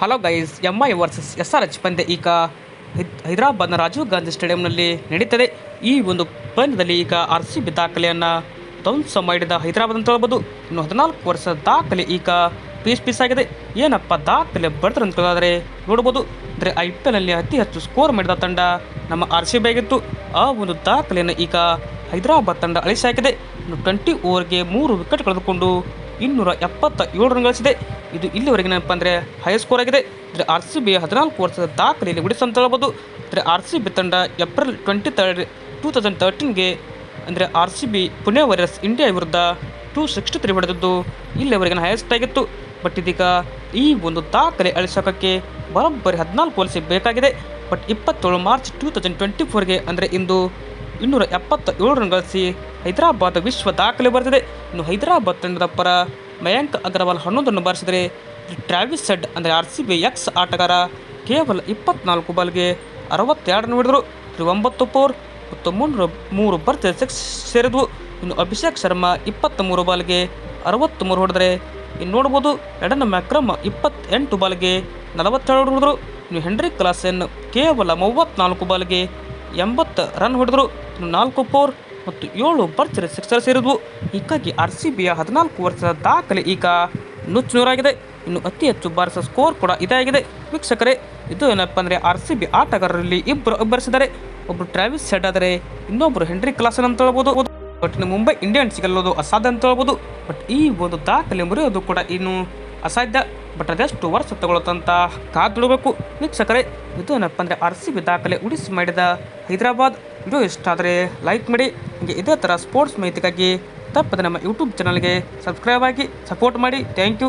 Hello guys M I versus S R H ಪಂದ್ಯ ಈಗ ಹೈದ್- ಹೈದರಾಬಾದ್ನ ರಾಜೀವ್ ಗಾಂಧಿ ಸ್ಟೇಡಿಯಂನಲ್ಲಿ ನಡೀತದೆ. ಈ ಒಂದು ಪಂದ್ಯದಲ್ಲಿ ಈಗ ಆರ್ ಸಿ ಬಿ ದಾಖಲೆಯನ್ನು ಧ್ವಂಸ ಮಾಡಿದ ಹೈದರಾಬಾದ್ ಅಂತ ಹೇಳ್ಬೋದು ಇನ್ನು ಹದಿನಾಲ್ಕು ವರ್ಷದ ದಾಖಲೆ ಈಗ ಪೀಸ್ ಪೀಸ್ ಆಗಿದೆ. ಏನಪ್ಪ ದಾಖಲೆ ಬರ್ತಾರೆ ಅಂತ ಕೇಳೋದಾದ್ರೆ ನೋಡ್ಬೋದು. ಅಂದರೆ ಐ ಪಿ ಎಲ್ನಲ್ಲಿ ಅತಿ ಹೆಚ್ಚು ಸ್ಕೋರ್ ಮಾಡಿದ ತಂಡ ನಮ್ಮ ಆರ್ ಸಿ ಬಿ ಆಗಿತ್ತು. ಆ ಒಂದು ದಾಖಲೆಯನ್ನು ಈಗ ಹೈದರಾಬಾದ್ ತಂಡ ಅಳಿಸಿ ಹಾಕಿದೆ. ಇನ್ನು ಟ್ವೆಂಟಿ ಓವರ್ಗೆ ಮೂರು ವಿಕೆಟ್ ಕಳೆದುಕೊಂಡು ಇನ್ನೂರ ಎಪ್ಪತ್ತ ಏಳು ರನ್ ಗಳಿಸಿದೆ. ಇದು ಇಲ್ಲಿವರೆಗೆ ಏನಪ್ಪ ಅಂದರೆ ಹೈ ಸ್ಕೋರ್ ಆಗಿದೆ. ಅಂದರೆ ಆರ್ ಸಿ ಬಿ ಹದಿನಾಲ್ಕು ವರ್ಷದ ದಾಖಲೆಯಲ್ಲಿ ಉಳಿಸಂತ ಹೇಳ್ಬೋದು. ಅಂದರೆ ಆರ್ ಸಿ ಬಿ ತಂಡ April twenty third two thousand ತರ್ಟೀನ್ಗೆ ಅಂದರೆ R C B Pune Warriors India ವಿರುದ್ಧ ಟೂ ಸಿಕ್ಸ್ಟಿ ತ್ರೀ ಹೊಡೆದದ್ದು. ಇಲ್ಲಿವರೆಗಿನ ಹೈಯೆಸ್ಟ್ ಆಗಿತ್ತು. ಬಟ್ ಇದೀಗ ಈ ಒಂದು ದಾಖಲೆ ಅಳಿಸೋಕ್ಕೆ ಬರೋಬ್ಬರಿ ಹದಿನಾಲ್ಕು ವರ್ಷ ಬೇಕಾಗಿದೆ. ಬಟ್ ಇಪ್ಪತ್ತೇಳು ಮಾರ್ಚ್ ಟೂ ತೌಸಂಡ್ ಟ್ವೆಂಟಿ ಫೋರ್ಗೆ ಅಂದರೆ ಇಂದು ಇನ್ನೂರ ಎಪ್ಪತ್ತ ಏಳು ರನ್ ಗಳಿಸಿ ಹೈದರಾಬಾದ್ ವಿಶ್ವ ದಾಖಲೆ ಬರೆದಿದೆ. ಇನ್ನು ಹೈದರಾಬಾದ್ ತಂಡದ ಪರ ಮಯಾಂಕ್ ಅಗರ್ವಾಲ್ ಹನ್ನೊಂದನ್ನು ಬಾರಿಸಿದರೆ ಟ್ರಾವಿಸ್ ಸೆಡ್ ಅಂದರೆ ಆರ್ ಸಿ ಬಿ ಎಕ್ಸ್ ಆಟಗಾರ ಕೇವಲ ಇಪ್ಪತ್ನಾಲ್ಕು ಬಾಲ್ಗೆ ಅರವತ್ತೆರಡನ್ನು ಹಿಡಿದರು. ಒಂಬತ್ತು ಪೋರ್ ಮತ್ತು ಮೂರು ಮೂರು ಬರ್ತೆ ಸಿಕ್ಸ್ ಸೇರಿದ್ವು. ಇನ್ನು ಅಭಿಷೇಕ್ ಶರ್ಮಾ ಇಪ್ಪತ್ತ ಮೂರು ಬಾಲ್ಗೆ ಅರವತ್ತ್ಮೂರು ಹೊಡೆದರೆ. ಇನ್ನು ನೋಡ್ಬೋದು, ಎಡನ ಮ್ಯಾಕ್ರಮ್ ಇಪ್ಪತ್ತೆಂಟು ಬಾಲ್ಗೆ ನಲವತ್ತೆರಡು ಹೊಡೆದರು. ಇನ್ನು ಹೆನ್ರಿ ಕ್ಲಾಸೆನ್ ಕೇವಲ ಮೂವತ್ತ್ನಾಲ್ಕು ಬಾಲ್ಗೆ ಎಂಬತ್ತು ರನ್ ಹೊಡೆದರು. ಇನ್ನು ನಾಲ್ಕು ಪೋರ್ ಮತ್ತು ಏಳು ಭರ್ಜರಿ ಸಿಕ್ಸರ್ ಸೇರಿದ್ವು. ಹೀಗಾಗಿ ಆರ್ ಸಿ ಬಿಯ ಹದಿನಾಲ್ಕು ವರ್ಷದ ದಾಖಲೆ ಈಗ ನುಚ್ಚುನೂರಾಗಿದೆ. ಇನ್ನು ಅತಿ ಹೆಚ್ಚು ಬಾರಿಸಿದ ಸ್ಕೋರ್ ಕೂಡ ಇದಾಗಿದೆ ವೀಕ್ಷಕರೇ, ಇದು ಏನಪ್ಪ ಅಂದರೆ ಆರ್ ಸಿ ಬಿ ಆಟಗಾರರಲ್ಲಿ ಇಬ್ಬರು ಅಬ್ಬರಿಸಿದ್ದಾರೆ. ಒಬ್ಬರು ಟ್ರಾವಿಸ್ ಸೆಡ್ ಆದರೆ ಇನ್ನೊಬ್ಬರು ಹೆನ್ರಿ ಕ್ಲಾಸನ್ ಅಂತ ಹೇಳ್ಬೋದು. ಬಟ್ ಮುಂಬೈ ಇಂಡಿಯನ್ಸ್ ಗೆಲ್ಲೋದು ಅಸಾಧ್ಯ ಅಂತ ಹೇಳ್ಬೋದು. ಬಟ್ ಈ ಒಂದು ದಾಖಲೆ ಮುರಿಯೋದು ಕೂಡ ಇನ್ನು ಅಸಾಧ್ಯ. ಬಟ್ ಅದೆಷ್ಟು ವರ್ಷ ತಗೊಳ್ಳುತ್ತಂತ ಕಾದುಡಬೇಕು ವೀಕ್ಷಕರೇ, ಇದು ಏನಪ್ಪ ಅಂದರೆ ಆರ್ ಸಿ ಬಿ ದಾಖಲೆ ಉಳಿಸಿ ಮಾಡಿದ ಹೈದರಾಬಾದ್ ವಿಡಿಯೋ ಇಷ್ಟ ಆದರೆ ಲೈಕ್ ಮಾಡಿ. ಹೀಗೆ ಇದೇ ಥರ ಸ್ಪೋರ್ಟ್ಸ್ ಮಾಹಿತಿಗಾಗಿ ತಪ್ಪದೆ ನಮ್ಮ ಯೂಟ್ಯೂಬ್ ಚಾನಲ್ಗೆ ಸಬ್ಸ್ಕ್ರೈಬ್ ಆಗಿ ಸಪೋರ್ಟ್ ಮಾಡಿ. Thank you